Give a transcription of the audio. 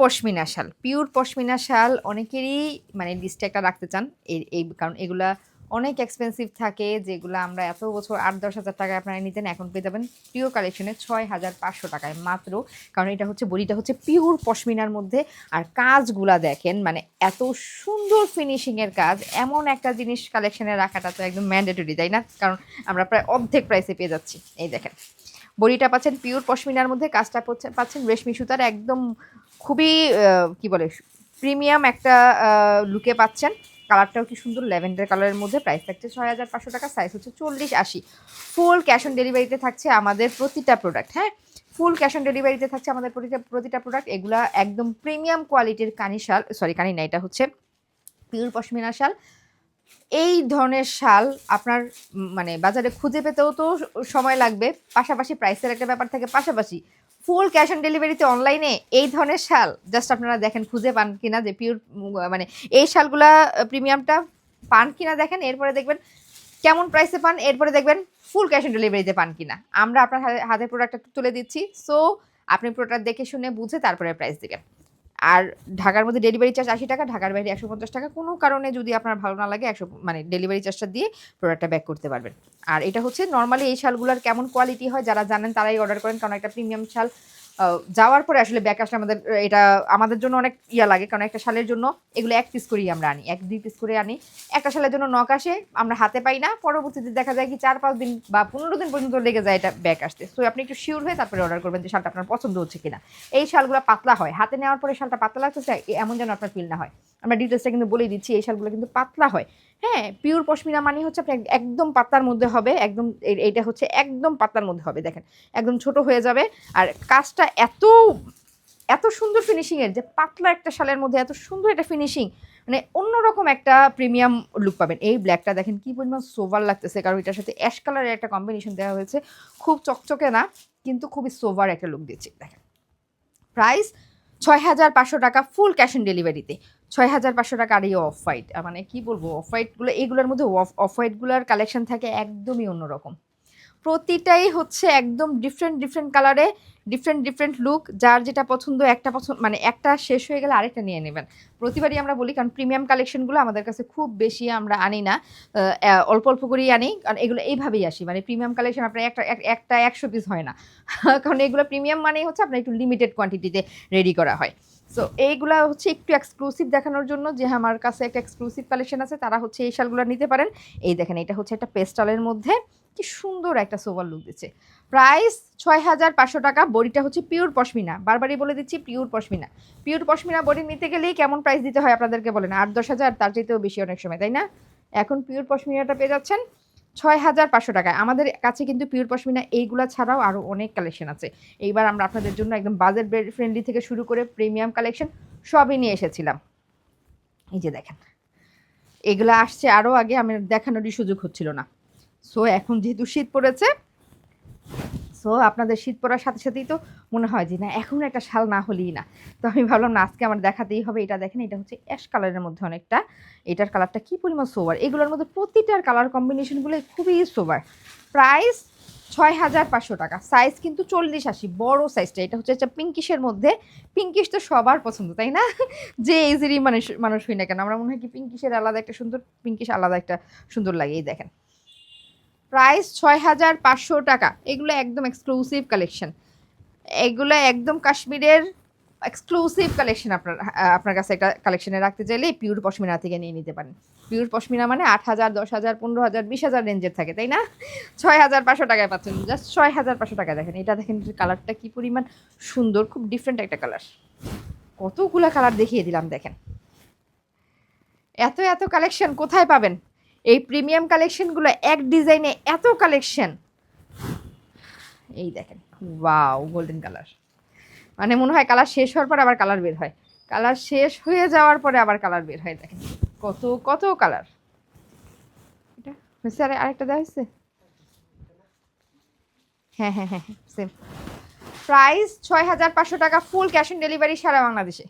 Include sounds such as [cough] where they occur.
পশমিনা শাল পিওর পশমিনা শাল অনেকেরই মানে লিস্টে একটা রাখতে চান। এই, কারণ এগুলা অনেক এক্সপেন্সিভ থাকে, যেগুলো আমরা এত বছর আট, দশ হাজার টাকায় আপনারা নিতেন, এখন পেয়ে যাবেন পিওর কালেকশনে ছয় হাজার পাঁচশো টাকায় মাত্র। কারণ এটা হচ্ছে, বডিটা হচ্ছে পিওর পশমিনার মধ্যে। আর কাজগুলা দেখেন মানে এত সুন্দর ফিনিশিংয়ের কাজ, এমন একটা জিনিস কালেকশনে রাখাটা তো একদম ম্যান্ডেটরি তাই না? কারণ আমরা প্রায় অর্ধেক প্রাইসে পেয়ে যাচ্ছি, এই দেখেন। বডিটা পাচ্ছেন পিওর পশমিনার মধ্যে, কাজটা পাচ্ছেন রেশমি সুতার একদম খুবই কি বলে, প্রিমিয়াম একটা লুকে পাচ্ছেন। কালারটাও কি সুন্দর, ল্যাভেন্ডার কালারের মধ্যে। প্রাইস থাকছে ছয় হাজার পাঁচশো টাকা সাইজ হচ্ছে চল্লিশ আশি। ফুল ক্যাশ অন ডেলিভারিতে থাকছে আমাদের প্রতিটা প্রোডাক্ট হ্যাঁ? ফুল ক্যাশ অন ডেলিভারিতে থাকছে আমাদের প্রতিটা প্রতিটা প্রোডাক্ট এগুলা একদম প্রিমিয়াম কোয়ালিটির কানি শাল সরি কানি না, এটা হচ্ছে পিওর পশমিনা শাল। এই ধরনের শাল আপনার মানে বাজারে খুঁজে পেতেও তো সময় লাগবে। পাশাপাশি প্রাইসের একটা ব্যাপার থাকে, পাশাপাশি ফুল ক্যাশ অন ডেলিভারিতে অনলাইনে এই ধরনের শাল জাস্ট আপনারা দেখেন, খুঁজে পান কিনা যে পিওর মানে এই শালগুলা প্রিমিয়ামটা পান কিনা দেখেন, এরপরে দেখবেন কেমন প্রাইসে পান, এরপরে দেখবেন ফুল ক্যাশ অন ডেলিভারিতে পান কিনা। আমরা আপনার হাতে- হাতের প্রোডাক্টটা তুলে দিচ্ছি সো আপনি প্রোডাক্ট দেখে শুনে বুঝে তারপরে প্রাইস দেবেন। আর ঢাকার মধ্যে ডেলিভারি চার্জ আশি টাকা, ঢাকার বাইরে একশো পঞ্চাশ টাকা। কোনো কারণে যদি আপনার ভালো না লাগে, একশো মানে ডেলিভারি চার্জটা দিয়ে প্রোডাক্টটা ব্যাক করতে পারবেন। আর এটা হচ্ছে নর্মালি এই শালগুলোর কেমন কোয়ালিটি হয়, যারা জানেন তারাই অর্ডার করেন, কারণ একটা প্রিমিয়াম শাল যাওয়ার পরে আসলে ব্যাক আসলে আমাদের, এটা আমাদের জন্য অনেক ইয়া লাগে, কারণ একটা শালের জন্য এগুলো এক পিস করেই আমরা আনি, এক দুই পিস করে আনি। একটা শালের জন্য নখ আসে, আমরা হাতে পাই না, পরবর্তীতে দেখা যায় কি চার পাঁচ দিন বা পনেরো দিন পর্যন্ত লেগে যায় এটা ব্যাক আসতে। সো আপনি একটু শিওর হয়ে তারপরে অর্ডার করবেন যে শালটা আপনার পছন্দ হচ্ছে কিনা। এই শালগুলো পাতলা হয়, হাতে নেওয়ার পরে শালটা পাতলা লাগতেছে এমন যেন আপনার ফিল না হয়। আমরা ডিটেলসটা কিন্তু বলেই দিচ্ছি, এই শালগুলো কিন্তু পাতলা হয়। হ্যাঁ পিওর পশমিনা মানে হচ্ছে আপনি একদম পাতলার মধ্যে হবে, একদম এইটা হচ্ছে একদম পাতলার মধ্যে হবে, দেখেন। একদম ছোট হয়ে যাবে আর কাজটা এত এত সুন্দর ফিনিশিংয়ের যে পাতলা একটা শালের মধ্যে এত সুন্দর একটা ফিনিশিং মানে অন্যরকম একটা প্রিমিয়াম লুক পাবেন। এই ব্ল্যাকটা দেখেন কি পরিমাণ সোভার লাগতেছে, কারণ এটার সাথে অ্যাশ কালারের একটা কম্বিনেশন দেওয়া হয়েছে। খুব চকচকে না, কিন্তু খুবই সোভার একটা লুক দিচ্ছে, দেখেন। প্রাইস ছয় হাজার পাঁচশো টাকা ফুল ক্যাশ অন ডেলিভারিতে ছয় হাজার পাঁচশো টাকা আর এই অফ হোয়াইট মানে কি বলব অফ হোয়াইটগুলো এইগুলোর মধ্যে অফ অফ হোয়াইটগুলোর কালেকশন থাকে একদমই অন্যরকম। প্রতিটাই হচ্ছে একদম ডিফারেন্ট ডিফারেন্ট কালারে ডিফারেন্ট ডিফারেন্ট লুক যার যেটা পছন্দ, একটা পছন্দ মানে একটা শেষ হয়ে গেলে আরেকটা নিয়ে নেবেন। প্রতিবারই আমরা বলি, কারণ প্রিমিয়াম কালেকশনগুলো আমাদের কাছে খুব বেশি আমরা আনি না। অল্প অল্প করেই আনি, কারণ এগুলো এইভাবেই আসি। মানে প্রিমিয়াম কালেকশন আপনার একটা একটা একশো পিস হয় না। [laughs] কারণ এগুলো প্রিমিয়াম মানেই হচ্ছে আপনার একটু লিমিটেড কোয়ান্টিটিতে রেডি করা হয়। সো এইগুলা হচ্ছে একটু এক্সক্লুসিভ দেখানোর জন্য, যে আমার কাছে একটা এক্সক্লুসিভ কালেকশন আছে, তারা হচ্ছে এই শালগুলো নিতে পারেন। এই দেখেন, এটা হচ্ছে একটা পেস্টালের মধ্যে। কি সুন্দর একটা সোভার লুক দিচ্ছে। প্রাইস ছয় হাজার পাঁচশো টাকা, বডিটা হচ্ছে পিওর পশমিনা। বারবারই বলে দিচ্ছি pure pashmina. Pure pashmina body নিতে গেলেই কেমন প্রাইস দিতে হয় আপনাদেরকে বলেন? আট, দশ হাজার, তার চাইতেও বেশি অনেক সময়, তাই না? এখন পিওর পশমিনাটা পেয়ে যাচ্ছেন ছয় হাজার পাঁচশো টাকায়। আমাদের কাছে কিন্তু পিওর পশমিনা এইগুলা ছাড়াও আরও অনেক কালেকশন আছে। এইবার আমরা আপনাদের জন্য একদম বাজেট ফ্রেন্ডলি থেকে শুরু করে প্রিমিয়াম কালেকশন সবই নিয়ে এসেছিলাম। এই যে দেখেন, এগুলো আসছে আরও আগে, আমি দেখানোরই সুযোগ হচ্ছিল না। সো এখন যেহেতু শীত পড়েছে সো আপনাদের শীত পড়ার সাথে সাথেই তো মনে হয় যে না, এখন একটা শাল না হলেই না। তো আমি ভাবলাম না, আজকে আমার দেখাতেই হবে, এটা দেখেন, এটা হচ্ছে অ্যাশ কালারের মধ্যে অনেকটা। এটার কালারটা কী পরিমাণ সোবার এগুলোর মধ্যে প্রতিটার কালার কম্বিনেশনগুলো খুবই সোবার প্রাইস ছয় হাজার পাঁচশো টাকা। সাইজ কিন্তু চল্লিশ আশি, বড় সাইজটা এটা হচ্ছে একটা পিঙ্কিশের মধ্যে। পিঙ্কিশ তো সবার পছন্দ, তাই না? [laughs] যে ইজিলি মানুষ মানুষ হই না কেন, আমরা মনে হয় কি পিঙ্কিশের আলাদা একটা সুন্দর পিঙ্কিশ আলাদা একটা সুন্দর লাগে, এই দেখেন। প্রাইস ছয় হাজার পাঁচশো টাকা। এগুলো একদম এক্সক্লুসিভ কালেকশন এগুলো একদম কাশ্মীরের এক্সক্লুসিভ কালেকশন আপনার আপনার কাছে একটা কালেকশনে রাখতে চাইলে পিওর পশমিনা থেকে নিয়ে নিতে পারেন। পিওর পশমিনা মানে আট হাজার দশ হাজার পনেরো হাজার বিশ হাজার রেঞ্জের থাকে, তাই না? ছয় হাজার পাঁচশো টাকায় পাচ্ছেন। জাস্ট ছয় হাজার পাঁচশো টাকা দেখেন। এটা দেখেন কালারটা কি পরিমাণ সুন্দর, খুব ডিফারেন্ট একটা কালার কতগুলা কালার দেখিয়ে দিলাম, দেখেন। এত এত কালেকশন কোথায় পাবেন? এই প্রিমিয়াম কালেকশনগুলো এক ডিজাইনে এত কালেকশন। এই দেখেন, ওয়াও গোল্ডেন কালার মানে মনে হয় কালার শেষ হওয়ার পর আবার কালার বের হয়। কালার শেষ হয়ে যাওয়ার পরে আবার কালার বের হয়, দেখেন। কত কত কালার এটা হয়েছে আরে, আরেকটা দেওয়া হয়েছে? হ্যাঁ হ্যাঁ হ্যাঁ সেম প্রাইস ছয় হাজার পাঁচশো টাকা ফুল ক্যাশ অন ডেলিভারি সারা বাংলাদেশে।